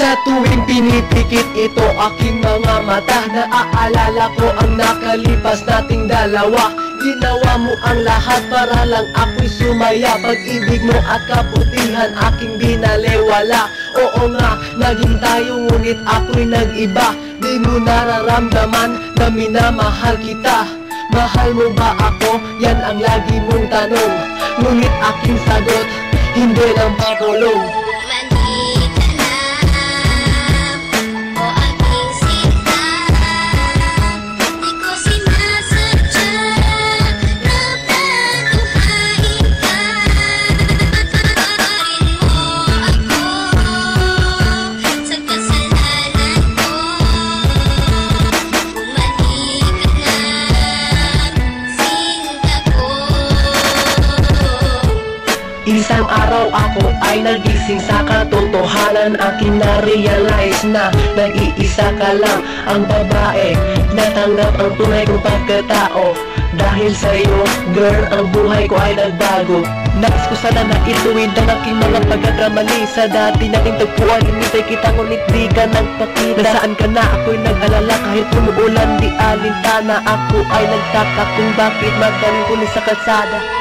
Sa tuwing pinipikit ito aking mga mata Naaalala ko ang nakalipas nating dalawa. Ginawa mo ang lahat para lang ako'y sumaya. Pag-ibig mo at kaputihan aking binalewala. Oo nga, naging tayo ngunit ako'y nag-iba. Di mo nararamdaman na minamahal kita. Mahal mo ba ako? Yan ang lagi mong tanong. Ngunit aking sagot, hindi lang pakulong araw ako ay nagising sa katotohanan. Aking na-realize na nag-iisa ka lang. Ang babae Natanggap ang tunay kong pagkatao. Dahil sa'yo, girl, ang buhay ko ay nagbago. Nais ko sana na ituwid ang aking mga pagkakamali Sa dati nating tagpuan, hinintay kita ngunit di ka nagpakita. Nasaan ka na? Ako'y nag-alala kahit umuulan di alintana. Ako ay nagtaka kung bakit magaling ko sa kalsada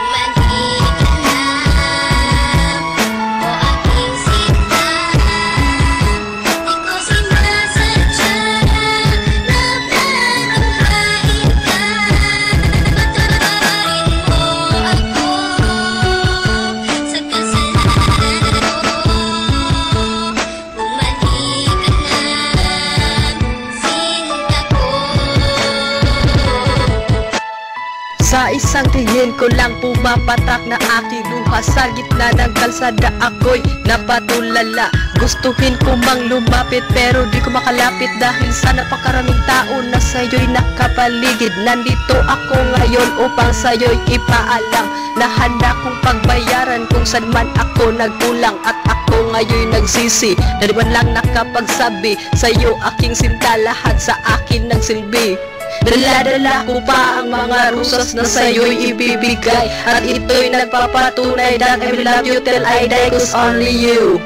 isang tingin ko lang pumapatak na aking luha. Sa gitna ng kalsada ako'y napatulala. Gustuhin ko mang lumapit pero di ko makalapit Dahil sa napakaraming tao na sa'yo'y nakapaligid. Nandito ako ngayon upang sa'yo'y ipaalam Na handa kong pagbayaran kung saan man ako nagkulang At ako ngayon nagsisi. Na di man lang nakapagsabi Sa'yo aking sinta lahat sa akin ng silbi Dala-dala ko pa ang mga rusas na sa'yo'y ibibigay. At ito'y nagpapatunay that I love you till I die Cause only you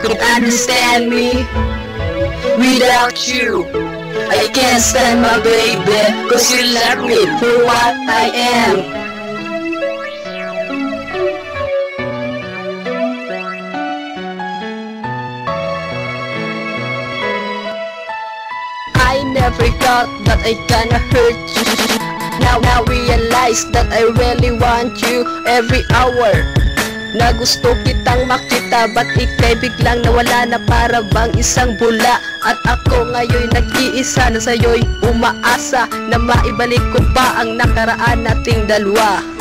could understand me. Without you I can't stand my baby Cause you love me for what I am never thought that I gonna hurt you. Now I realize that I really want you every hour. Na gusto kitang makita Ba't ikay biglang nawala na para bang isang bula? At ako ngayon nag-iisa na sa'yo'y umaasa Na maibalik ko pa ang nakaraan nating dalawa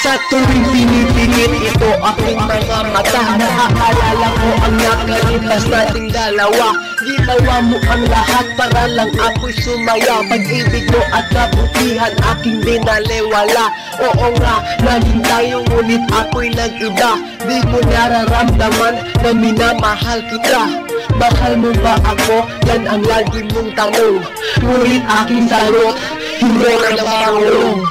Sa tuwing pinipigit ito aking mga mata Naaalala ko ang nakalipas nating dalawa. Ginawa mo ang lahat para lang ako'y sumaya. Pag-ibig mo at kabutihan aking binalewala Oo nga, naging tayo ngunit ako'y nag-iba. Di mo nararamdaman na minamahal kita. Mahal mo ba ako? Yan ang lagi mong tanong. Ngunit aking sagot, hindi na pakulong